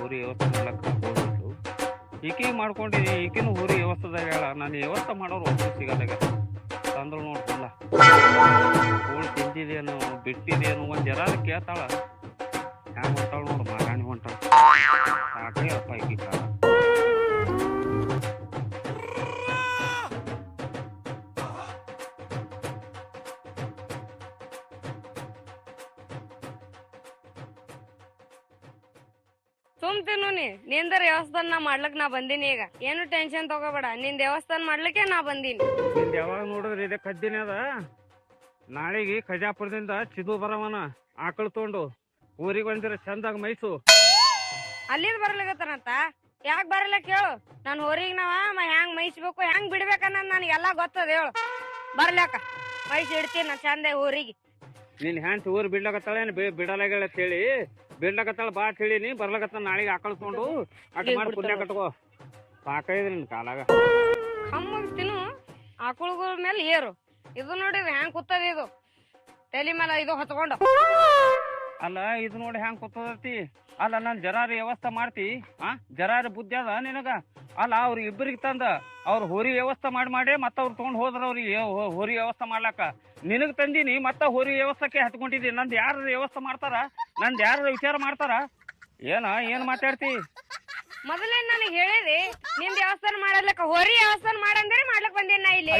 ವ್ಯವಸ್ಥೆ ಮಾಡ್ಲಕ್ಕ ಹೋಗ್ಬಿಟ್ಟು. ಈಕೆ ಮಾಡ್ಕೊಂಡಿನಿ ಈಕೆನೂ ಊರಿ ವ್ಯವಸ್ಥೆದಾಗ ಹೇಳ ನಾನು ವ್ಯವಸ್ಥೆ ಮಾಡೋರು ಒಬ್ಬರು ಸಿಗದಾಗ ತಂದ್ರು ನೋಡ್ತಿಲ್ಲ ಕೂಳ್ ತಿಂದಿದೇನು, ಬಿಟ್ಟಿದೇನು, ಒಂದು ಜರ ಕೇಳ್ತಾಳ. ಹ್ಯಾಂಗ ಹೊಂಟಾಳ ನೋಡು ಮಾರಾಣಿ ಹೊಂಟಾಳ. ಸಾಕೇ ಅಪ್ಪ ಈಕಿ ಕಾಲ ನೀ ನಿಂದ ದೇವಸ್ಥಾನ ನಾ ಮಾಡ್ಲಕ್ ನಾ ಬಂದೀನಿ ಈಗ. ಏನು ಟೆನ್ಷನ್ ತಗೋಬೇಡ. ನಿನ್ ದೇವಸ್ಥಾನ ಮಾಡ್ಲಿಕ್ಕೆ ನಾ ಬಂದೀನಿ. ನಿಂದ ಯಾವಾಗ ನೋಡಿದ್ರೆ ಇದೆ ಕದ್ದಿನ ಅದ? ನಾಳೆಗೆ ಖಜಾಪುರದಿಂದ ಚಿದು ಬರವನ ಆಕಳು ತಗೊಂಡು ಊರಿಗೆ ಬಂದಿರ ಚಂದಾಗ ಮೈಸು. ಅಲ್ಲಿಂದ ಬರ್ಲಿಕತ್ತನಂತ? ಯಾಕೆ ಬರಲ್ಲ ಕೇಳು. ನಾನು ಹೊರಗೆ ನಾವ ಮ- ಹೆಂಗ್ ಮೈಸ್ಬೇಕು ಹೆಂಗ್ ನನಗೆ ನನಗೆಲ್ಲ ಗೊತ್ತದ ಹೇಳು. ಬರ್ಲಾಕ ಮೈಸ್ ಇಡ್ತೀನಿ ನಾ ಚಂದ ಊರಿಗೆ. ನಿನ್ ಹ್ಯಾಂಡ್ಸ್ ಊರು ಬಿಡ್ಲಕತ್ತಳೇನು ಏನ್ ಬಿಡಲಾಗಳ ಅಂತ ಹೇಳಿ ಬಿಡ್ಲಕತ್ತಾಳ ಬಾ ಅಂತ ಹೇಳಿನಿ ಬರ್ಲಕತ್ತ ನಾಳೆಗೆ ಆಕಳು ತೊಗೊಂಡು ಅಟ್ ಮಾಡಿ ಪುಣ್ಯ ಕಟ್ಕೋ. ಸಾಕೈದ್ರಿ ನಿನ್ ಕಾಲಾಗ. ಕಮ್ಮಗ್ ತಿನ್ನು. ಆಕಳುಗಳ ಮೇಲೆ ಏರು. ಇದು ನೋಡಿ ಹ್ಯಾಂಗ್ ಕೂತದ ಇದು? ತಲೆ ಮೇಲೆ ಇದು ಹೊತ್ಕೊಂಡು. ಅಲ್ಲ ಇದು ನೋಡಿ ಹ್ಯಾಂಗ್ ಕೂತದತಿ ಅಲ್ಲ ನಾನ್ ಜರಾರಿ ವ್ಯವಸ್ಥೆ ಮಾಡ್ತಿ ಆ? ಜರಾರಿ ಬುದ್ಧಿ ಅದ ನಿನಗ? ಅಲ್ಲ ಅವ್ರ ಇಬ್ಬರಿಗೆ ತಂದ ಅವ್ರ ಹೋರಿ ವ್ಯವಸ್ಥೆ ಮಾಡಿ ಮಾಡಿ ಮತ್ತ ಅವ್ರು ತಗೊಂಡ್ ಹೋದ್ರ ಅವ್ರಿಗೆ ಹೋರಿ ವ್ಯವಸ್ಥೆ ಮಾಡ್ಲಾಕ. ನಿನಗೆ ತಂದಿನಿ ಮತ್ತ ಹೋರಿ ವ್ಯವಸ್ಥೆಗೆ ಹತ್ಕೊಂಡಿದ್ದಿ. ನಂದು ಯಾರ ವ್ಯವಸ್ಥೆ ಮಾಡ್ತಾರ? ನಂದ್ ಯಾರ ವಿಚಾರ ಮಾಡ್ತಾರ? ಏನ ಏನ್ ಮಾತಾಡ್ತಿ? ಮೊದಲೇ ನನಗೆ ಹೇಳಿದೆ ನಿಮ್ದು ವ್ಯವಸ್ಥೆ ಮಾಡಲಕ್ಕ ಹೊರಿ ವ್ಯವಸ್ಥೆ ಮಾಡಂದ್ರೆ ಮಾಡ್ಲಕ್ ಬಂದೇನ ನಾ ಇಲ್ಲಿ.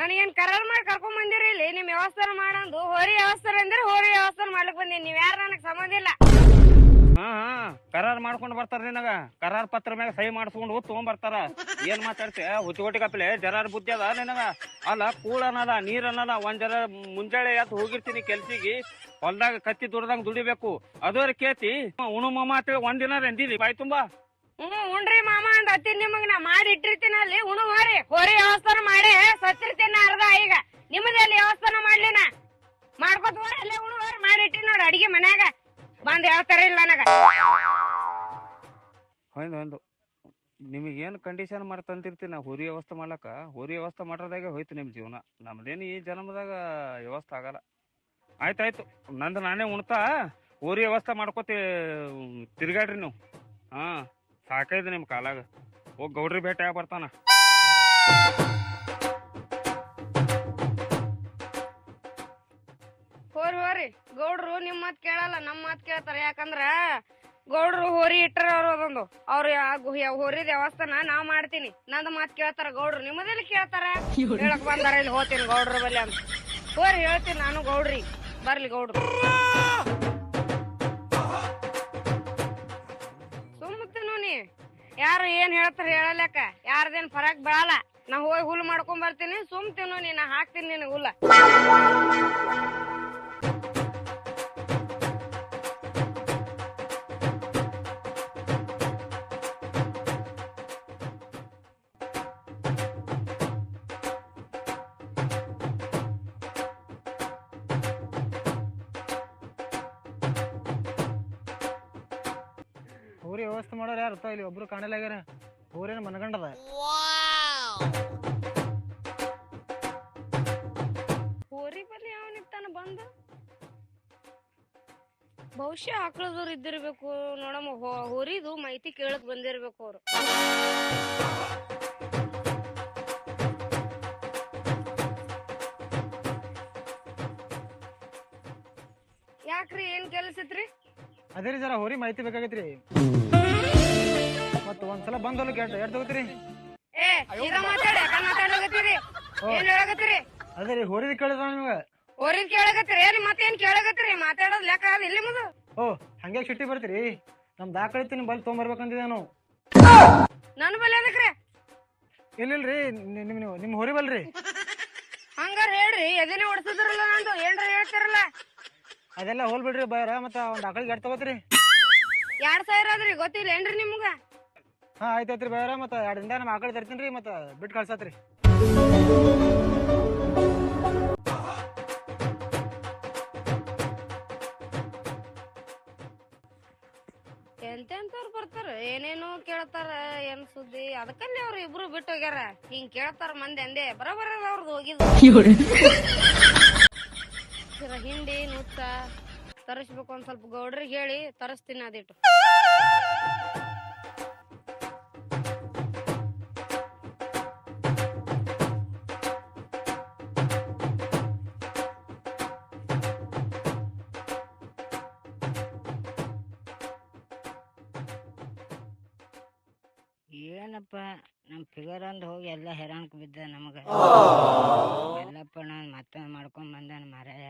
ನನಗೇನ್ ಕರಾರ್ ಮಾಡಿ ಕರ್ಕೊಂಡ್ ಬಂದಿರಿ ಇಲ್ಲಿ? ನಿಮ್ ವ್ಯವಸ್ಥಾನ ಮಾಡಂದು ಹೋರಿ ವ್ಯವಸ್ಥೆ ಅಂದ್ರೆ ಹೋರಿ ವ್ಯವಸ್ಥಾನ ಮಾಡ್ಲಕ್ ಬಂದೀನಿ. ನೀವ್ ಯಾರು ನನಗ್ ಸಂಬಂಧ ಇಲ್ಲ. ಹಾ ಕರಾರ್ ಮಾಡ್ಕೊಂಡು ಬರ್ತಾರ ನಿನಗ. ಕರಾರ್ ಪತ್ರ ಮ್ಯಾಗ ಸಹಿ ಮಾಡಿಸ್ಕೊಂಡು ತಗೊಂಡ್ ಬರ್ತಾರ ಏನ್ ಮಾತಾಡ್ತಿ? ಹುಚ್ಚುಗೊಟ್ಟಿ ಕಪ್ಲೆ, ಜರಾರ್ ಬುದ್ಧಿ ಅದ ನಿನಗ? ಅಲ್ಲ, ಕೂಳ ಅನ್ನದ, ನೀರ್ ಅನ್ನದ, ಒಂದ್ ಜರ ಮುಂಜಾಳೆ ಎದ್ದು ಹೋಗಿರ್ತೀನಿ ಕೆಲ್ಸಿಗೆ. ಹೊಲ್ದಾಗ ಕತ್ತಿ ದುಡ್ದಂಗ್ ದುಡಿಬೇಕು. ಅದರ ಕೇತಿ ಉಣು ಮಾಮ ಅಂತೇಳಿ ಒಂದಿನ ರೆಂದಿದಿ ಬಾಯ್ ತುಂಬಾ. ಹ್ಮ್, ಉಣ್ರಿ ಮಾಮ ಅಂತ ಅತ್ತಿ ನಿಮಗ್. ನಾ ಮಾಡಿ ಇಟ್ಟಿರ್ತೀನಿ ಅಲ್ಲಿ. ಉಣು ಹೋರಿ. ಹೋರಿ, ವ್ಯವಸ್ಥಾನ ಮಾಡಿ. ಸತ್ತಿರ್ತೀನಿ ಅರ್ಧ ಈಗ. ನಿಮ್ಮದಲ್ಲಿ ವ್ಯವಸ್ಥಾನ ಮಾಡ್ಲಿನ ಮಾಡ್ಕೋತ ಹೋರಿ, ಅಲ್ಲೇ ಉಣು ಹೋರಿ. ಮಾಡಿ ಇಟ್ಟಿನಿ ನೋಡಿ ಅಡಿಗೆ ಮನ್ಯಾಗ. ಬಂದ್ ಹೇಳ್ತಾರ ಇಲ್ಲ ನನಗ. ಹೊಂದು ನಿಮಗೆ ನಿಮಗೇನು ಕಂಡೀಷನ್ ಮಾಡಿ ತಂದಿರ್ತೀನಿ ನಾ ಹುರಿ ವ್ಯವಸ್ಥೆ ಮಾಡ್ಲಕ್ಕ? ಹುರಿ ವ್ಯವಸ್ಥೆ ಮಾಡೋದಾಗೆ ಹೋಯ್ತು ನಿಮ್ಮ ಜೀವನ. ನಮ್ದೇನು ಈ ಜನ್ಮದಾಗ ವ್ಯವಸ್ಥೆ ಆಗಲ್ಲ. ಆಯ್ತಾಯ್ತು ನಂದು ನಾನೇ ಉಣ್ತಾ. ಊರಿ ವ್ಯವಸ್ಥೆ ಮಾಡ್ಕೋತಿ ತಿರ್ಗಾಡ್ರಿ ನೀವು. ಹಾಂ ಸಾಕೈದು ನಿಮ್ಮ ಕಾಲಾಗ. ಹೋಗಿ ಗೌಡ್ರಿ ಭೇಟಿ ಆಗಿ ಬರ್ತಾನ. ಗೌಡ್ರು ನಿಮ್ ಮಾತ್ ಕೇಳಲ್ಲ, ನಮ್ ಮಾತ್ ಕೇಳ್ತಾರ. ಯಾಕಂದ್ರ ಗೌಡ್ರು ಹೋರಿ ಇಟ್ಟರ ಅವ್ರು ಅದೊಂದು. ಅವ್ರ ಹೋರಿ ದೇವಸ್ಥಾನ ನಾವ್ ಮಾಡ್ತೀನಿ. ನಂದ್ ಮಾತ್ ಕೇಳ್ತಾರ ಗೌಡ್ರು. ನಿಮ್ಮದಲ್ಲಿ ಕೇಳ್ತಾರ? ಹೇಳಕ್ ಬಂದಾರ ಇಲ್ಲಿ ಹೋತೀನಿ ಗೌಡ್ರ ಬಲ್ಲಿ ಅಂತ. ಹೋರಿ ಹೇಳ್ತೀನಿ ನಾನು ಗೌಡ್ರಿ. ಬರ್ಲಿ ಗೌಡ್ರು. ಸುಮ್ಮತ್ತಿನು ನೀ ಯಾರು ಏನ್ ಹೇಳ್ತಾರ ಹೇಳಲಕ್ಕ ಯಾರ್ದೇನ್ ಫರಕ್ ಬೀಳಲ್ಲ. ನಾ ಹೋಗಿ ಹುಲ್ ಮಾಡ್ಕೊಂಡ್ ಬರ್ತೀನಿ. ಸುಮ್ ತಿನ್ನು ನಾ ಹಾಕ್ತೀನಿ ನಿನ್ ಹುಲ್ಲ. ಯಾರು ಇಲ್ಲಿ ಒಬ್ರು ಕಾಣಲಾಗ್ಯಾರ ಊರೇನು ಮನಗಂಡದ? ಹೋರಿ ಬಲ್ಲಿ ಯಾವನಿರ್ತಾನ ಬಂದ? ಬಹುಶಃ ಆಕಳದವ್ರು ಇದ್ದಿರ್ಬೇಕು ನೋಡಮ್ಮ ಹೋ- ಹೋರಿದು ಮಾಹಿತಿ ಕೇಳಕ್ ಬಂದಿರ್ಬೇಕು ಅವ್ರು. ಯಾಕ್ರಿ ಏನ್ ಕೆಲಸ ಇತ್ರಿ? ಅದೇ ರೀ ಜರ ಹೋರಿ ಮಾಹಿತಿ ಬೇಕಾಗೈತ್ರಿ. ಮತ್ತ ಒಂದ್ಸಲ ಬಂದಲ್ಲ ಕೆಟ್ಟ ಎಷ್ಟು ತಗೋತೀರಿ? ಏ ಮಾತಾಡಿ ಯಾಕ ಮಾತಾಡಕತ್ತೀರಿ? ಏನ್ ಹೇಳಕತ್ತೀರಿ? ಅದೇ ರೀ ಹೋರಿದ ಕೇಳಿದ ನಿಮ್ಗೆ? ಹೋರಿದ್ ಕೇಳಕತ್ತೀರಿ ಏನ್ ಮತ್ತೇನ್ ಕೇಳಕತ್ತೀರಿ? ಮಾತಾಡೋದ್ ಲೆಕ್ಕ ಅದ ಇಲ್ಲಿ ಮುದು ಓ ಹಂಗೆ ಸಿಟ್ಟಿ ಬರ್ತೀರಿ? ನಮ್ ದಾಖಲೆ ನಿಮ್ ಬಲ್ ತೊಗೊಂಬರ್ಬೇಕಂತಿದೆ ನಾನು ನನ್ ಬಲ್ ಅದಕ್ರೆ ಇಲ್ಲಿಲ್ರಿ ನಿಮ್ ನೀವು ನಿಮ್ ಹೋರಿ ಬಲ್ರಿ. ಹಂಗಾರ ಹೇಳ್ರಿ ಎದಿನ ಓಡಿಸಿದ್ರಲ್ಲ ನಂದು ಏನ್ರ ಹೇಳ್ತಾರಲ್ಲ. ಅದೆಲ್ಲ ಹೋಲ್ ಬಿಡ್ರಿ ಬೈರ ಮತ್ತ ಒಂದ್ ಆಕಳಿಗೆ ಎಷ್ಟು ತಗೋತೀರಿ? ಎರಡ್ ಸಾವಿರ ಆದ್ರಿ ಗೊತ್ತಿಲ್ಲ ಏನ್ರಿ ನಿಮ್ಗ? ಹಾ, ಆಯ್ತಾಯ್ತ್ರಿ ಬೇರೆ ಮತ್ತೆ ಎರಡು ದಿನ ನಮ್ಮ ಆಕಳಿ ತರ್ತೀನಿ ರೀ, ಮತ್ತೆ ಬಿಟ್ಟು ಕಳ್ಸತ್ರಿ. ಎಂತೆಂತವ್ರು ಬರ್ತಾರ? ಏನೇನೋ ಕೇಳ್ತಾರ, ಏನ್ ಸುದ್ದಿ? ಅದಕ್ಕಲ್ಲಿ ಅವ್ರು ಇಬ್ರು ಬಿಟ್ಟು ಹೋಗ್ಯಾರ. ಹಿಂಗ್ ಕೇಳ್ತಾರ ಮಂದಿ ಅಂದೆ, ಬರೋಬರ ಅವ್ರದ್ದು ಹೋಗಿದ್ರು ಹಿಂಡಿ, ನುಚ್ಚ. ತರಿಸ್ಬೇಕು ಒಂದ್ ಸ್ವಲ್ಪ ಗೌಡ್ರಿಗೆ ಹೇಳಿ, ತರಿಸ್ತೀನಿ ಅದಿಟ್ಟು. ಏನಪ್ಪ? ನಮ್ಮ ಫಿಗರ್ ಒಂದು ಹೋಗಿ ಎಲ್ಲ ಹೆರಾಣ್ಕ್ ಬಿದ್ದ ನಮಗೆ. ಎಲ್ಲಪ್ಪ ನಾನು ಮತ್ತೊಂದು ಮಾಡ್ಕೊಂಡ್ ಬಂದಾನ ಮಾರಾಯ.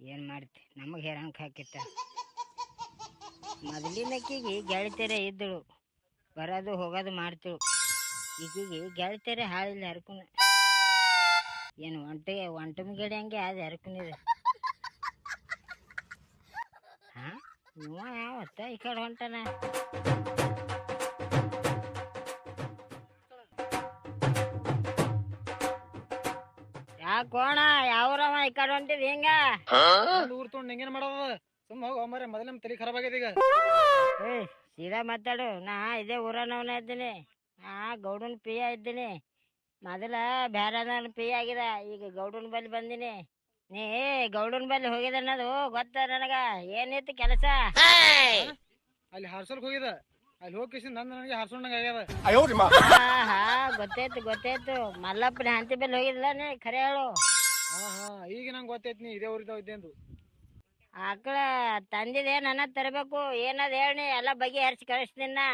ಏನ್ ಮಾಡ್ತಿ? ನಮಗೆ ಹೆರಾಣ್ಕ್ ಹಾಕಿತ್ತ. ಮೊದಲಿನಕ್ಕಿಗೆ ಗೆಳತಿಯರೇ ಇದ್ದಳು. ಬರೋದು ಹೋಗೋದು ಮಾಡ್ತಿಳು. ಈಗಿಗೆ ಗೆಳತಿಯರೇ ಹಾಳಿಲ್ಲ ಹರ್ಕು ಏನು ಒಂಟಿಗೆ ಒಂಟಮ್ ಗಿಡ ಹಂಗೆ ಅದು ಹರ್ಕುನಿದೆ. ಹಾ? ಇವ ಯಾವತ್ತ ಈ ಕಡೆ ಹೊಂಟನ? ಯಾಕೋಣ ಯಾವ್ರವ ಈ ಕಡೆ ಹೊಂಟಿದ್ ಹಿಂಗ? ಒಂದ್ ಊರ್ ತೊಗೊಂಡ್ ಹಿಂಗೇನ್ ಮಾಡೋದ? ಸುಮ್ಮ ಹೋಗ ಮರ ಮೊದಲ ನಮ್ ತಲೆ ಖರಾಬ್ ಆಗಿದೆ ಈಗ. ಏ ಸೀದಾ ಮಾತಾಡು. ನಾ ಇದೇ ಊರನವನ ಇದ್ದೀನಿ. ನಾ ಗೌಡನ್ ಪಿಯ ಇದ್ದೀನಿ. ಮೊದಲ ಬ್ಯಾರದವನ ಪಿಯ ಆಗಿದ ಈಗ ಗೌಡನ್ ಬಲ್ಲಿ ಬಂದಿನಿ. ನೀ ಗೌಡನ್ ಬಲ್ಲಿ ಹೋಗಿದ ಅನ್ನೋದು ಗೊತ್ತ ನನಗ. ಏನಿತ್ತು ಕೆಲಸ? ಅಲ್ಲಿ ಹಾರ್ಸಲ್ಕ್ ಹೋಗಿದ ಅಲ್ಲಿ ಹೋಗಿ ನಂದ ನನಗೆ ಹಾರ್ಸೋಣಂಗ ಆಗ್ಯದ. ಹಾ ಗೊತ್ತಾಯ್ತು ಗೊತ್ತಾಯ್ತು ಮಲ್ಲಪ್ಪನ ಹಂತಿ ಬಲ್ಲಿ ಹೋಗಿದಿಲ್ಲ ನೀ? ಖರೆ ಹೇಳು. ಹಾ ಹಾ ಈಗ ನಂಗೆ ಗೊತ್ತೈತಿ ನೀ ಇದೇ ಊರಿದ್ದಾವ ಇದ್ದೇಂದು ಆಕಳ ತಂದಿದೆ ನನ್ನ ತರಬೇಕು. ಏನದ ಹೇಳಿ ಎಲ್ಲ ಬಗೆ ಹರಿಸಿ ಕಳಿಸ್ತೀನ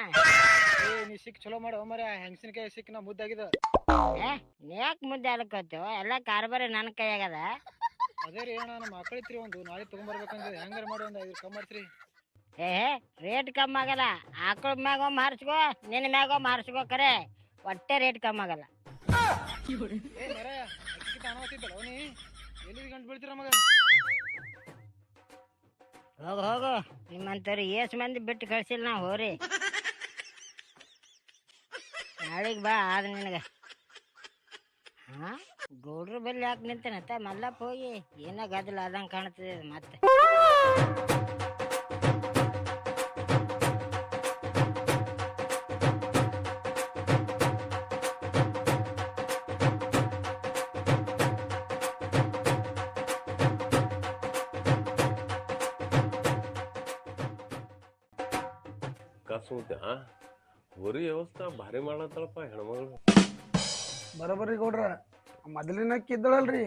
ಏ ನೀ ಸಿಕ್ ಚಲೋ ಮಾಡು. ಮರ ಹೆಂಗಸಿನಕಾಯಿ ಸಿಕ್ ನಾ ಮುದ್ದಾಗಿದ ಏ ನೀ ಯಾಕೆ ಮುದ್ದೆ ಎಲ್ಲಾ ಎಲ್ಲ ಕಾರ್ಬಾರ ನನ್ನ ಕೈಯಾಗದ. ಅದೇ ರೀ ಅಣ್ಣ ನಮ್ಮ ಮಕ್ಕಳಿತ್ರಿ ಒಂದು. ನಾಳೆ ತಗೊಂಡ್ಬರ್ಬೇಕಂದ್ರೆ ಹೆಂಗಾರ ಮಾಡಿ ಒಂದು ಐದು ಕಮ್ಮಿ ಮಾಡ್ತೀರಿ. ಏ ರೇಟ್ ಕಮ್ಮಿ ಆಗಲ್ಲ. ಆಕಳ ಮ್ಯಾಗ ಒಮ್ಮೆ ಹಾರಿಸ್ಕೋ ನಿನ್ನ ಮ್ಯಾಗ ಒಮ್ಮೆ ಹಾರಿಸ್ಕೋ ಕರೆ. ಒಟ್ಟೆ ರೇಟ್ ಕಮ್ಮಿ ಆಗಲ್ಲ. ಹೋಗು ಹೋಗು. ನಿಮ್ಮಂತವ್ರು ಏಸ್ ಮಂದಿ ಬಿಟ್ಟು ಕಳ್ಸಿಲ್ಲ ನಾ ಹೋರಿ. ನಾಳೆಗೆ ಬಾ ಆದ ನಿನಗೆ. ಹಾ? ಗೌಡ್ರ ಬಲ್ಲಿ ಯಾಕೆ ನಿಂತನತ್ತ ಮಲ್ಲಪ್ಪ ಹೋಗಿ. ಏನ ಗದ್ದಲ ಆದಂಗೆ ಕಾಣ್ತದೆ ಮತ್ತೆ. ಕಸ್ಮುತ್ತ ಹೊರಿ ವ್ಯವಸ್ಥೆ ಭಾರಿ ಮಾಡತ್ತಳಪ್ಪ ಹೆಣ್ಮಗಳು. ಬರೋಬರಿ ಗೌಡ್ರ ಮೊದಲಿನ ಅಕ್ಕಿ ಇದ್ದಳಲ್ರಿ.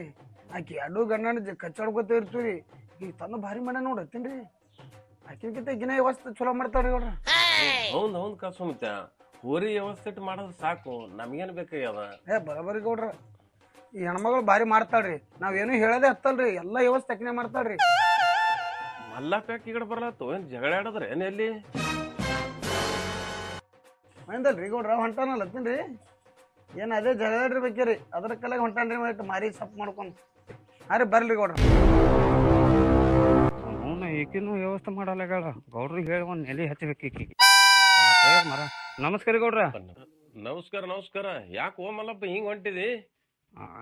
ಆಕಿ ಎರಡು ಗಂಡನ ಕಚ್ಚಾಡ್ಕೊತ ಇರ್ತೀವಿ ಈಗ ತಂದು ಭಾರಿ ಮಾಡ ನೋಡತ್ತೀನ್ರಿ ಆಕಿನ್ಕಿಂತ ಗಿನ ವ್ಯವಸ್ಥೆ ಚಲೋ ಮಾಡ್ತಾಳ್ರಿ ಗೌಡ್ರ. ಹೌದ್ ಹೌದ್ ಕಸ್ಮುತ್ತ ಹೋರಿ ವ್ಯವಸ್ಥೆ ಇಟ್ಟು ಮಾಡೋದು ಸಾಕು. ನಮ್ಗೇನ್ ಬೇಕಾಗ್ಯದ? ಏ ಬರೋಬರಿ ಗೌಡ್ರ. ಈ ಹೆಣ್ಮಗಳು ಭಾರಿ ಮಾಡ್ತಾಳ್ರಿ. ನಾವೇನು ಹೇಳೋದೇ ಹತ್ತಲ್ರಿ. ಎಲ್ಲ ವ್ಯವಸ್ಥೆ ಅಕ್ಕಿನೇ ಮಾಡ್ತಾಳ್ರಿ. ಮಲ್ಲಪ್ಪ ಈ ಕಡೆ ಬರಲತ್ತು ಏನ್ ಜಗಳ ಆಡದ್ರ ಏನ್ ಎಲ್ಲಿ? ಮೈಂದಲ್ರಿ ಗೌಡ್ರ ಹೊಂಟಾನಲ್ಲ ರೀ ಏನು ಅದೇ ಜಗಳಾಡ್ರಿ ಬೇಕ್ರಿ. ಅದ್ರ ಹೊಂಟಾನ ಹೊಂಟಾನ್ರಿ ಮತ್ತೆ ಮಾರಿ ಸಪ್ ಮಾಡ್ಕೊಂಡು. ಹಾಂ ರೀ ಬರ್ಲಿ ಗೌಡ್ರ. ಅವನು ಈಕಿನೂ ವ್ಯವಸ್ಥೆ ಮಾಡಲ್ಲ ಗೌಡ್ರಿಗೆ ಹೇಳಿ ಒಂದು ನೆಲೆ ಹಚ್ಚಬೇಕು ಈಕಿಗೆ. ಮರ ನಮಸ್ಕಾರ ಗೌಡ್ರ. ನಮಸ್ಕಾರ ನಮಸ್ಕಾರ. ಯಾಕೆ ಓ ಮಲ್ಲಪ್ಪ ಹಿಂಗೆ ಹೊಂಟಿದಿ?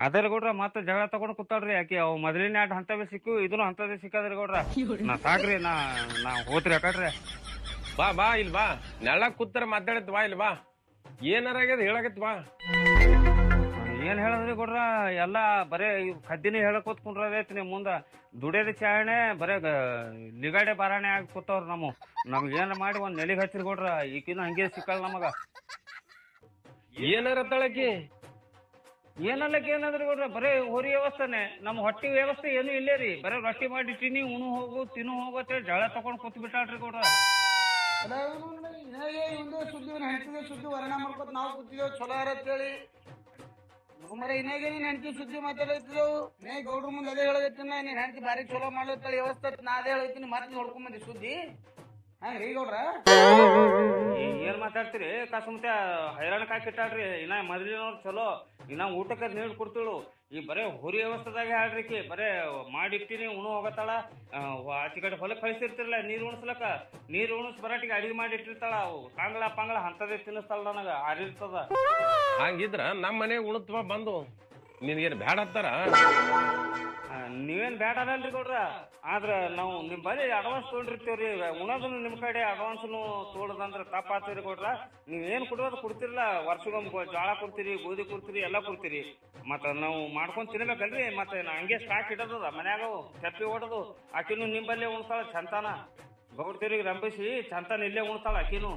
ಅದೇ ಗೌಡ್ರ ಮತ್ತೆ ಜಗಳ ತಗೊಂಡು ಕೂತಾಳ್ರಿ ಯಾಕೆ ಅವ್ ಮೊದಲಿನ ಆಟ ಹಂತವೇ ಸಿಕ್ಕು ಇದನ್ನು ಹಂತದೇ ಸಿಕ್ಕದ್ರಿ ಗೌಡ್ರ. ನಾ ಸಾಕ್ರಿ ನಾ ನಾ ಹೋತ್ರಿ ಯಾಕಡ್ರಿ ಬಾ ಬಾ ಇಲ್ ಬಾ. ನೆಳ್ಳಾಗ ಕೂತರ ಮಾತಾಡತ್ ಬಾ ಇಲ್ ಬಾ. ಏನಾರ ಆಗ್ಯದ ಹೇಳಕತ್ ಬಾ. ಏನ್ ಹೇಳದ್ರಿ ಕೊಡ್ರ ಎಲ್ಲಾ ಬರೇ ಕದ್ದಿನ ಹೇಳಕ್ ಕೂತ್ಕೊಂಡ್ರದೈತಿ ನಿಮ್ ಮುಂದ. ದುಡಿಯದ ಚಾರಣೆ ಬರೇ ಗ- ಲಿಗಾಡೆ ಬಾರಾಣೆ ಆಗಿ ಕೂತವ್ರ ನಮ್ಮ ನಮ್ಗೆ ಏನ್ ಮಾಡಿ ಒಂದ್ ನೆಲಿಗ್ ಹಚ್ಚಿರಿ ಕೊಡ್ರ ಈಕಿನ ಹಂಗೆ ಸಿಕ್ಕಲ್ ನಮಗ. ಏನಾರ ತಳಕಿ? ಏನಲ್ಲಕ್ಕೆ ಏನಂದ್ರಿ ಕೊಡ್ರ ಬರೇ ಹೊರಿ ವ್ಯವಸ್ಥೆನೆ. ನಮ್ಮ ಹೊಟ್ಟಿ ವ್ಯವಸ್ಥೆ ಏನು ಇಲ್ಲೇ ರೀ ಬರೇ ರೊಟ್ಟಿ ಮಾಡಿ ತಿನ್ನಿ ಉಣು ಹೋಗು ತಿನ್ನು ಹೋಗು ಅಂತೇಳಿ ತಕೊಂಡ್ ತಗೊಂಡ್ ಕೂತ್ ಬಿಟ್ಟಾಳ್ರಿ ಗೌಡ್ರ ಸುದ್ದಿ ಹೆಂಡತಿಗೆ ಸುದ್ದಿ ವರ್ಣ ಮಾಡ್ಕೊತ ನಾವು ಕೂತಿದ್ದೇವೆ ಚಲೋ ಅಂತೇಳಿ ಮರ ಇನ್ನಾಗೆ ನೀನ್ ಹೆಂಡತಿ ಸುದ್ದಿ ಮಾತಾಡತ್ತಿದ್ದೆವು ನೇ ಗೌಡ್ರ ಮುಂದೆ ಅದೇ ಹೇಳಗತ್ತಿನ ನೀನ್ ಹೆಂಡತಿ ಬಾರಿ ಚಲೋ ಮಾಡ್ಲತ್ತಾಳ ವ್ಯವಸ್ಥೆ ನಾ ಅದೇ ಹೇಳತ್ತೀನಿ ಮತ್ತೆ ನೋಡ್ಕೊಂಡ್ ಬಂದಿ ಸುದ್ದಿ. ರೀ ಗೌಡ್ರ? ಏನ್ ಮಾತಾಡ್ತೀರಿ? ಕಾಸುಮತ ಹೈರಾಣ ಕಾಕಿಟ್ಟಾಳ್ರಿ ಇನ್ನ ಮೊದಲಿನವ್ರು ಚಲೋ, ಇನ್ನ ಊಟಕ್ಕೆ ನೀಡ್ ಕೊಡ್ತಿಳು. ಈ ಬರೇ ಹುರಿ ವ್ಯವಸ್ಥೆದಾಗ ಹೇಳ್ರಿಕಿ ಬರೇ ಮಾಡಿಟ್ಟಿನಿ, ಉಣು ಹೋಗತ್ತಾಳ. ಆಚೆ ಕಡೆ ಹೊಲಕ್ಕೆ ಕಳಿಸಿರ್ತಿರಲ್ಲ ನೀರು ಉಣಿಸ್ಲಕ್ಕ. ನೀರು ಉಣಿಸ್ ಬರಾಟಿಗೆ ಅಡಿಗೆ ಮಾಡಿ ಇಟ್ಟಿರ್ತಾಳ ಅವು. ಕಾಂಗ್ಳ, ಪಾಂಗ್ಳ ಅಂತದೇ ತಿನ್ನಿಸ್ತಾಳ ನನಗ, ಆರಿರ್ತದ. ಹಂಗಿದ್ರ ನಮ್ಮ ಮನೆಗೆ ಉಣತ್ವ ಬಂದು ನಿನಗೇನು ಬ್ಯಾಡ ಅಂತಾರ? ನೀವೇನು ನೀವೇನ್ ಬೇಡ ಕೊಡ್ರ ಗೌಡ್ರ. ಆದ್ರ ನಾವು ನಿಮ್ ಬಳಿ ಅಡ್ವಾನ್ಸ್ ತೊಗೊಂಡಿರ್ತೀವ್ರಿ. ಉಣದನ್ನು ನಿಮ್ ಕಡೆ ಅಡ್ವಾನ್ಸ್ನು ತೋಡದಂದ್ರೆ ತಪ್ಪಾತೀರಿ ಗೌಡ್ರ. ನೀವ್ ಏನ್ ಕೊಡೋದು ಕೊಡ್ತಿರಲ್ಲ ವರ್ಷಗೊಮ್ಮೆ ಗೊ- ಜೋಳ ಕೊಡ್ತೀರಿ ಗೋಧಿ ಕೊಡ್ತೀರಿ ಎಲ್ಲಾ ಕೊಡ್ತೀರಿ. ಮತ್ತ ನಾವು ಮಾಡ್ಕೊಂಡ್ ತಿನ್ಬೇಕಲ್ರಿ. ಮತ್ತೆ ನಾ ಹಂಗೆ ಸ್ಟಾಕ್ ಇಡೋದದ ಮನ್ಯಾಗ ತೆಪ್ಪಿ ಓಡೋದು ಆಕಿನು ನಿಂಬಲ್ಲೇ ಉಣ್ತಾಳ ಚಂತಾನ. ಗೌಡ್ತಿರಿಗೆ ರಂಬಿಸಿ ಚಂತಾನ ಇಲ್ಲೇ ಉಣ್ತಾಳ ಆಕಿನು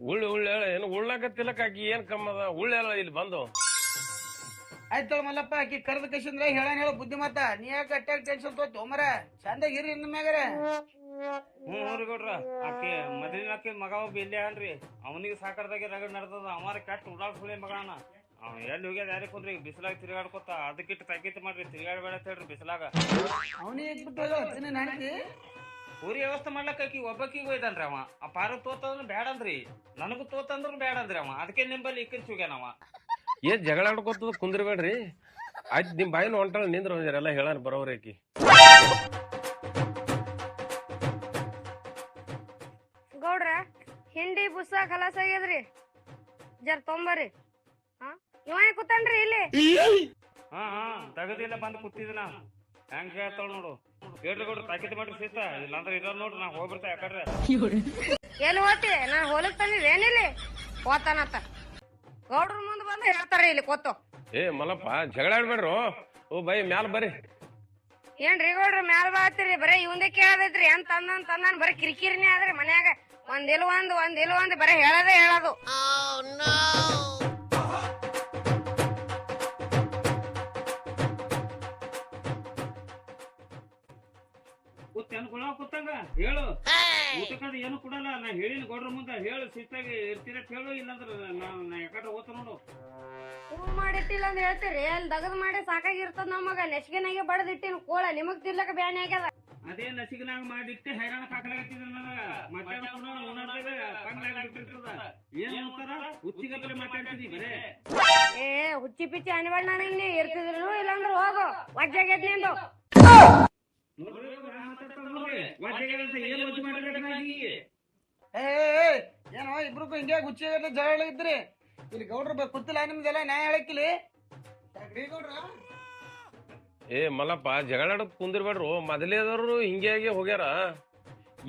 ಉಳ್ಳು ಉಳ್ಳು ಹೇಳ. ಏನು ಉಳ್ಳಾಕ ತಿಲಕ್ ಆಕಿ ಏನ್ ಕಮ್ಮದ? ಉಳ್ಳು ಹೇಳ ಇಲ್ಲಿ ಬಂದು. ಆಯ್ತಳ ಮಲ್ಲಪ್ಪ ಆಕಿ ಕರೆದ ಕಶಿಂದ್ರ ಹೇಳಾನ ಹೇಳ ಬುದ್ಧಿ ಮತ್ತ. ನೀ ಯಾಕೆ ಅಟ್ಯಾಕ್ ಟೆನ್ಷನ್ ತೋತಿ ಒಮ್ಮರ? ಚಂದ ಇರಿ ಇನ್ನ ಮ್ಯಾಗರ. ಹ್ಞೂ ನೋಡ್ರಿ ಗೌಡ್ರ ಆಕೆ ಮೊದಲಿನ ಆಕೆ ಮಗ ಒಬ್ಬ ಇಲ್ಲೇ ಅನ್ರಿ. ಅವನಿಗೆ ಸಾಕರ್ದಾಗೆ ರಗಡ್ ನಡ್ದದ. ಅವಾರ ಕೆಟ್ಟ ಉಡಾಳ್ ಸುಳಿ ಮಗಾನ ಅವ ಎಲ್ಲಿ ಹೋಗ್ಯದ ಯಾರಿಗೆ ಕುಂದ್ರಿ? ಬಿಸಿಲಾಗ ತಿರುಗಾಡ್ಕೊತ ಅದಕ್ಕಿಟ್ಟು ತಗ್ಗಿತ್ ಮಾಡ್ರಿ. ತಿರುಗಾಡ್ಬೇಡ ಅಂತ ಹೇಳ್ರಿ ಬಿಸಿಲಾಗ. ಅವನಿಗೆ ಬಿಟ್ಟು ನಡೀತಿ ಊರಿ ವ್ಯವಸ್ಥೆ ಮಾಡ್ಲಕ್ಕ ಆಕಿ ಒಬ್ಬಕಿಗೆ ಒಯ್ದನ್ರಿ ಅವ. ಆ ಪಾರ ತೋತಂದ್ರ ಬ್ಯಾಡಂದ್ರಿ. ನನಗೂ ತೋತಂದ್ರ ಬ್ಯಾಡಂದ್ರಿ ಅವ. ಅದಕ್ಕೆ ನಿಂಬಲ್ಲಿ ಇಕ್ಕಿನ್ ಹೋಗ್ಯಾನವ ಏನ್ ಜಗಳ ಆಡ್ಕೊತದ ಕುಂದ್ರಬೇಡ್ರಿ. ಆಯ್ತು ನಿಮ್ ಬಾಯಿನ ಹೊಂಟಾಳ ನಿಂದ್ರು ಎಲ್ಲ ಹೇಳಾರ ಬರೋರೇಕಿ ಗೌಡ್ರ ಹಿಂಡಿ ಬುಸ ಕಲಾಸ ಆಗ್ಯದ್ರಿ. ಜರ್ ತೊಂಬರಿ ಹಾ? ಇವ ಕೂತನ್ರಿ ಇಲ್ಲಿ? ಹಾ ಹಾ ತಗದಿಲ್ಲ ಬಂದು ಕೂತಿದ್ನ. ಹೆಂಗ್ ಹೇಳ್ತಾಳ ನೋಡು. ಹೇಳ್ರಿ ಗೌಡ್ರ ಪ್ಯಾಕೆಟ್ ಮಾಡ್ರಿ ಸೀತ. ಇಲ್ಲಾಂದ್ರೆ ಇರೋ ನೋಡ್ರಿ ನಾ ಹೋಗ್ಬಿಡ್ತಾ ಯಾಕಡ್ರೆ ಎಲ್ಲಿ ಹೋತಿ? ನಾ ಹೊಲಕ್ ತಂದಿದ್ ಏನಿಲ್ಲಿ? ಹೋತಾನತ್ತ ಗೌಡ್ರ ಬಂದು ಹೇಳ್ತಾರೆ ಇಲ್ಲಿ ಕೊತ್ತು ಏ ಮಲ್ಲಪ್ಪ ಜಗಳ ಆಡ್ಬೇಡ್ರು. ಓ ಬೈ ಮ್ಯಾಲ ಬರ್ರಿ. ಏನ್ರಿ ಗೌಡ್ರ ಮ್ಯಾಲ ಬಾತ್ರಿ ಬರೇ ಇವಂದೇ ಕೇಳದೈತ್ರಿ. ಅಂತ ತಂದನ್ ತಂದನ್ ಬರೀ ಕಿರಿಕಿರಿನೇ ಆದ್ರಿ ಮನ್ಯಾಗ ಒಂದಿಲ್ ಒಂದ್ ಒಂದಿಲ್ ಒಂದ್ ಬರೇ ಹೇಳದೇ ಹೇಳೋದು. ಕೂತಾಗ ಹೇಳು. ಊಟಕ್ಕದ ಏನು ಕೊಡಲ್ಲ. ನಾ ಹೇಳಿನ ಗೌಡ್ರ ಮುಂದೆ ಹೇಳು ಶಿಸ್ತಾಗಿ ಇರ್ತೀರ ಹೇಳು ಇಲ್ಲಂದ್ರ ನಾನು ನಾ ಯಾಕಡೆ ಓದ್ತ ನೋಡು. ಹೂ ಮಾಡಿಟ್ಟಿಲ್ಲ ಅಂತ ಹೇಳ್ತೀರಿ? ಅಲ್ಲಿ ದಗದ್ ಮಾಡಿ ಸಾಕಾಗಿರ್ತದ ನಮಗ ನೆಚ್ಗಿನಾಗೆ ಬಡದಿಟ್ಟಿನ ಕೋಳ ನಿಮಗ್ ತಿನ್ಲಕ ಬ್ಯಾನಿ ಆಗ್ಯದ. ಅದೇ ನಸಿಗನಾಗ ಮಾಡಿಟ್ಟು ಹೈರಾಣ ಕಾಕಲಾಗತ್ತಿದ್ರ ನನಗ. ಮಧ್ಯಾಹ್ನ ಕೂಡ ಉಣ್ಣಾಡ್ದಾಗ ಕಂಗ್ಲಾಗ ಬಿಟ್ಟಿರ್ತದ. ಏನ್ ಅಂತಾರ ಹುಚ್ಚಿಗತ್ತಲೆ ಮಾತಾಡ್ತಿದಿ ಬರೇ. ಏ ಹುಚ್ಚಿ ಪಿಚ್ಚಿ ಅನಿವಾಳ್ ಇನ್ನೇ ಇರ್ತಿದ್ರು ಇಲ್ಲಾಂದ್ರ ಹೋಗು. ವಜ್ಜಾಗೈತ್ ನಿಂದು. ನೋಡ್ರಿ ಏ ಏ, ಏ, ಏನೋ ಇಬ್ರು ಹಿಂಗೆ ಗುಚ್ಚಿ ಜಗಳ ಇದ್ರಿ. ಇಲ್ಲಿ ಗೌಡ್ರ ಬ- ಕೂತಿಲ್ಲ ನಿಮ್ದೆಲ್ಲ? ನ್ಯಾಯ ಹೇಳಕ್ಕಿಲಿ ಏ ಮಲ್ಲಪ್ಪ ಜಗಳಾಡಕ್ ಕುಂದಿರ್ಬೇಡ್ರು. ಮೊದಲೇದವ್ರು ಹಿಂಗೆ ಹೋಗ್ಯಾರ.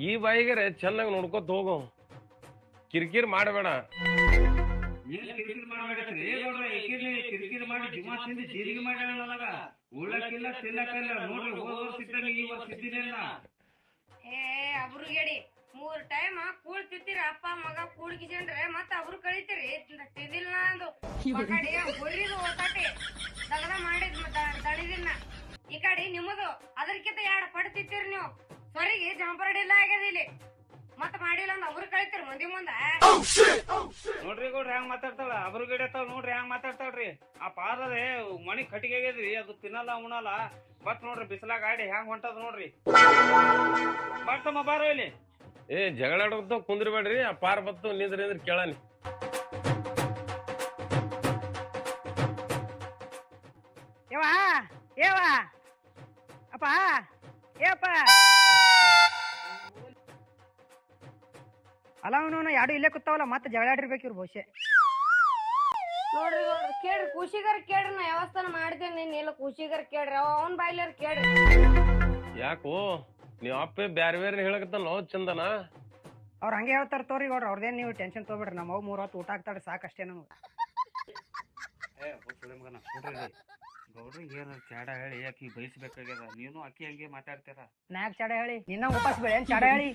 ಈ ಬಾಯಿಗೆರೆ ಚೆನ್ನಾಗಿ ನೋಡ್ಕೊತ ಹೋಗು. ಕಿರಿಕಿರಿ ಮಾಡಬೇಡ. ಮಾಡಿ ಏ, ಅಬ್ರುಗೇಡಿ, ಮೂರ್ ಟೈಮ್ ಕೂಳ್ ತಿತ್ತೀರಿ ಅಪ್ಪ, ಮಗ ಕೂಡ್ಕಿಸಂಡ್ರೆ ಮತ್ತ ಅವ್ರು ಕಳಿತೀರಿ. ತಿದಿಲ್ಲ ಅಂದು. ಕಡೆ ಹುರಿದು ಒತ್ತಾಟಿ ದಗದ ಮಾಡಿದ್ ದಣಿದಿನ್ನ. ಈ ಕಡೆ ನಿಮ್ಮದು ಅದಕ್ಕಿಂತ ಎರಡು ಪಡ್ ತಿತ್ತೀರಿ ನೀವು? ಸರಿಗೆ ಜಂಪರಡಿಲ್ಲ ಆಗ್ಯದ ಇಲ್ಲಿ. ಮತ್ತ ಮಾಡಿಲ್ಲ ಅಂದ್ರೆ ಅವ್ರು ಕಳಿತೀರಿ ಮಂದಿ ಮುಂದ. ನೋಡ್ರಿ ಗೌಡ್ರಿ ಹೆಂಗ್ ಮಾತಾಡ್ತಾಳ? ಅವ್ರ ಗಿಡತಾಳ ನೋಡ್ರಿ ಹೆಂಗ್ ಮಾತಾಡ್ತಾಳ್ರಿ? ಆ ಪಾದದೆ ಮಣಿ ಕಟ್ಟಿಗೆ ಆಗ್ಯದ್ರಿ ಅದು ತಿನ್ನಲ್ಲ ಉಣಲ್ಲ ಬಟ್ ನೋಡ್ರಿ ಬಿಸಿಲಾಗ ಆಡಿ ಹೆಂಗ್ ಹೊಂಟದ ನೋಡ್ರಿ. ಬರ್ತಮ್ಮ ಬಾರೋ ಇಲ್ಲಿ? ಏ ಜಗಳ ಆಡೋದ್ ಕುಂದಿರ್ಬೇಡ್ರಿ ಆ ಪಾರ್ ಬತ್ತು ನಿಂದ್ರಿ ಅಂದ್ರೆ ಕೇಳಾನಿ. ಏವಾ ಏವಾ ಅಪ್ಪ ಏಪ್ಪ ಅಲ್ಲ ಅವನು ಯಾರು ಇಲ್ಲೇ ಕೂತಾವಲ್ಲ ಮತ್ತೆ ಜಗಳಾಡಿರ್ಬೇಕು ಇವ್ರು ಬಹುಶಃ. ನೋಡ್ರಿ ನೋಡ್ರಿ ಕೇಳ್ರಿ ಖುಷಿಗಾರ ಕೇಳ್ರಿ ನಾ ವ್ಯವಸ್ಥಾನ ಮಾಡ್ತೇನೆ ನೀನ್ ಇಲ್ಲ ಖುಷಿಗಾರ ಕೇಳ್ರಿ ಅವ ಅವ್ನ ಬಾಯ್ಲಾರ ಕೇಳ್ರಿ. ಯಾಕೋ ನೀ ಅಪ್ಪ ಬ್ಯಾರೆ ಬೇರೆ ಹೇಳಕತ್ತಲ್ಲ ಚಂದನ? ಅವ್ರು ಹಂಗೆ ಹೇಳ್ತಾರ ತೋರಿ ಗೌಡ್ರ ಅವ್ರದೇನ್ ನೀವು ಟೆನ್ಷನ್ ತೊಗೊಬೇಡ್ರಿ ನಮ್ಮ ಅವ್ ಮೂರ್ ಹೊತ್ತು ಊಟ ಹಾಕ್ತಾಳ್ರಿ ಸಾಕಷ್ಟೇ ನಮ್ಗೆ. ಏ ಹುಚ್ಚುಳಿ ಮಗನ ಗೌಡ್ರಿಗೆ ಏನ ಚಾಡ ಹೇಳಿ ಆಕಿ ಬಯಸ್ಬೇಕಾಗ್ಯದ ನೀನು ಅಕ್ಕಿ ಹಂಗೆ ಮಾತಾಡ್ತೀರ? ನಾ ಚಾಡ ಹೇಳಿ ನಿನ್ನ ಉಪಾಸ ಬೇಡ ಏನ್ ಚಾಡ ಹೇಳಿ?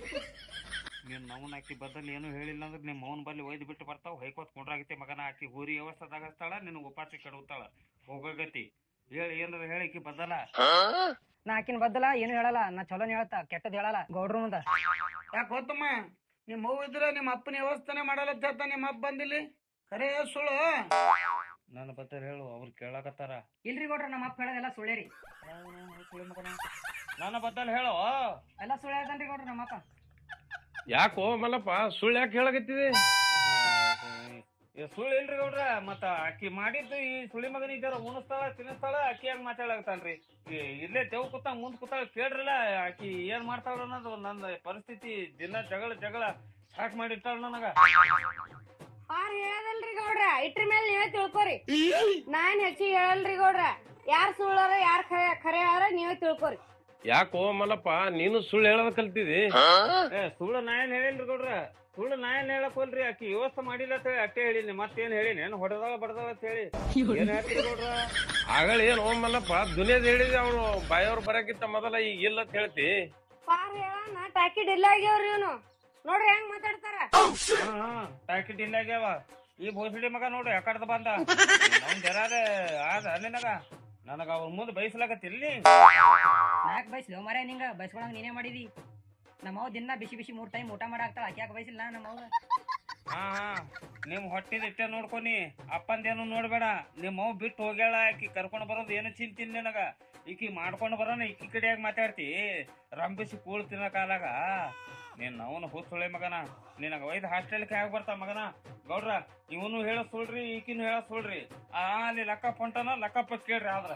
ನೀನ್ ನವನ್ ಆಕಿ ಬದಲ್ ಏನು ಹೇಳಿಲ್ಲ ಅಂದ್ರೆ ನಿಮ್ಮ ಮೌನ ಬಲ್ಲಿ ಒಯ್ದು ಬಿಟ್ಟು ಬರ್ತಾವ. ಹೊಯ್ಕೋತ್ ಕೊಂಡ್ರಾಗತ್ತೆ ಮಗನ ಆಕಿ. ಊರಿ ವ್ಯವಸ್ಥೆದಾಗ ಹಚ್ತಾಳ ನಿನ್ ಉಪಾಸ ಕೆಡುತ್ತಾಳ ಹೋಗಗತಿ. ಹೇಳಿ ಏನಾರ ಹೇಳಿ ಆಕಿ ಬದಲ ನಾ ಆಕಿನ ಬದ್ದಲ ಏನು ಹೇಳಲ್ಲ ನಾ ಚಲೋನ್ ಹೇಳತ್ತ ಕೆಟ್ಟದ್ ಹೇಳಲ್ಲ ಗೌಡ್ರು ಮುಂದ. ಯಾಕೆ ಗೊತ್ತಮ್ಮ ನಿಮ್ಮ ಅವ್ವ ಇದ್ರೆ ನಿಮ್ಮ ಅಪ್ಪನ ವ್ಯವಸ್ಥೆನೆ ಮಾಡಲ್ಲ ಅಂತ ನಿಮ್ಮ ಅಪ್ಪ ಬಂದಿಲ್ಲಿ? ಖರೆ ಸುಳ್ಳು. ನನ್ನ ಬದಲ್ ಹೇಳು ಅವ್ರು ಕೇಳಕತ್ತಾರ. ಇಲ್ರಿ ಗೌಡ್ರ ನಮ್ಮ ಅಪ್ಪ ಹೇಳೋದೆಲ್ಲ ಸುಳ್ಳೇ ರೀ ನನ್ನ ಬದಲ್ ಹೇಳು. ಎಲ್ಲ ಸುಳ್ಳೇ ಹೇಳ್ತಾನ್ರಿ ಗೌಡ್ರ ನಮ್ಮ ಅಪ್ಪ. ಯಾಕೋ ಮಲ್ಲಪ್ಪ? ಸುಳ್ಳು ಯಾಕೆ ಹೇಳಕತ್ತಿದೆ ಸುಳ್ಳು ಇಲ್ರಿ ಗೌಡ್ರ, ಮತ್ತ ಅಕ್ಕಿ ಮಾಡಿದ್ದು ಈ ಸುಳಿ ಮಗನ ಇದ್ದಾರ, ಉಣಿಸ್ತಾಳ ತಿನ್ನಿಸ್ತಾಳ ಅಕ್ಕಿ ಹಂಗ ಮಾತಾಡಕತ್ತಾನ್ರಿ. ಇಲ್ಲೇ ತೆವ್ ಕೂತ, ಮುಂದ್ ಕೂತಾಳ ಕೇಳ್ರಲ್ಲ, ಅಕ್ಕಿ ಏನ್ ಮಾಡ್ತಾಳ ಅನ್ನೋದು ನನ್ನ ಪರಿಸ್ಥಿತಿ, ದಿನ ಜಗಳ ಜಗಳ ಸಾಕ್ ಮಾಡಿರ್ತಾಳ ನನಗ. ಅವ್ರ ಹೇಳದಲ್ರಿ ಗೌಡ್ರ, ಇಟ್ರ ಮೇಲೆ ನೀವೇ ತಿಳ್ಕೊರಿ. ನಾನ್ ಹೆಚ್ಚಿಗೆ ಹೇಳಲ್ರಿ ಗೌಡ್ರ, ಯಾರ್ ಸುಳ್ಳಾರ, ಯಾರ್ ಖರೆ ಖರೆ ಆದ್ರ ನೀವೇ ತಿಳ್ಕೊರಿ. ಯಾಕೋ ಮಲ್ಲಪ್ಪ ನೀನು ಸುಳ್ಳು ಹೇಳೋದ್ ಕಲ್ತಿದಿ ಏ ಸುಳ್ಳು ನಾ ಏನ್ ಹೇಳಿಲ್ರಿ ಗೌಡ್ರ? ಸುಳ್ಳು ನಾ ಏನ್ ಹೇಳಕ್ ಹೋಲ್ರಿ ಆಕಿ ವ್ಯವಸ್ಥೆ ಮಾಡಿಲ್ಲ ಅಂತ ಹೇಳಿ ಅಟ್ಟೆ ಹೇಳಿನಿ ಮತ್ತೇನ್ ಹೇಳಿನಿ? ಏನ್ ಹೊಡೆದಾಗ ಬಡದಾಗ ಅಂತ ಹೇಳಿ. ಏನ್ ಹೇಳ್ತೀರಿ ಗೌಡ್ರ? ಆಗಳ ಏನು ಮಲ್ಲಪ್ಪ ದುನಿಯಾದ ಹೇಳಿದ್ರಿ ಅವನು ಬಾಯವ್ರು ಬರಕಿತ್ತ ಮೊದಲ ಈಗ ಇಲ್ಲ ಅಂತ ಹೇಳ್ತಿ. ಪಾರ್ ಹೇಳ ನಾ ಇಲ್ಲ ಆಗ್ಯಾವ್ರಿ ಇವನು. ನೋಡ್ರಿ ಹೆಂಗ್ ಮಾತಾಡ್ತಾರ. ಪ್ಯಾಕೆಟ್ ಇಲ್ಲ ಆಗ್ಯಾವ. ಈ ಭೋಸಡಿ ಮಗ ನೋಡ್ರಿ ಯಾಕಡ್ದ ಬಂದ. ನಮ್ ಜರಾದ ಆದ ನಿನಗ ನನಗ ಅವ್ರ ಮುಂದೆ ಬಯಸ್ಲಾಕತ್ತಿಲ್ಲ ಯಾಕೆ ಬಯಸ್ಲಿ ಮರ ನಿಂಗ? ಬಯಸ್ಕೊಳಂಗ ನೀನೇ ಮಾಡಿದಿ. ನಮ್ಮವ್ ದಿನ ಬಿಸಿ ಬಿಸಿ ಮೂರ್ ಟೈಮ್ ಊಟ ಮಾಡಾಕ್ತಾಳ, ಆಕೆ ಯಾಕೆ ಬಯಸಿಲ್ಲ ನಮ್ಮವ್ ಹಾ ಹಾ. ನಿಮ್ ಹೊಟ್ಟಿದ ಇಟ್ಟೆ ನೋಡ್ಕೊನಿ ಅಪ್ಪಂದೇನು ನೋಡ್ಬೇಡ. ನಿಮ್ ಅವ್ ಬಿಟ್ಟು ಹೋಗ್ಯಾಳ, ಆಕಿ ಕರ್ಕೊಂಡ್ ಬರೋದು ಏನು ಚಿಂತಿಲ್ಲ ನಿನಗ. ಈಕಿ ಮಾಡ್ಕೊಂಡ್ ಬರೋಣ ಈಕಿ ಕಡೆಯಾಗಿ ಮಾತಾಡ್ತಿ. ರಂಬಿಸಿ ಕೂಳ್ ತಿನ್ನೋ ಕಾಲಾಗ. ನೀನ್ ಅವನು ಸುಳೆ ಮಗನ. ನಿನಗ ಒಯ್ದು ಹಾಸ್ಟೆಲ್ಗೆ ಹೇಗೆ ಬರ್ತಾ ಮಗನ? ಗೌಡ್ರ, ಇವನು ಹೇಳ ಸುಳ್ರಿ, ಈಕಿನೂ ಹೇಳ ಸುಳ್ರಿ. ಆ, ಅಲ್ಲಿ ಲಕ್ಕ ಹೊಂಟನ, ಲಕ್ಕಪ್ಪ ಕೇಳ್ರಿ ಆದ್ರ.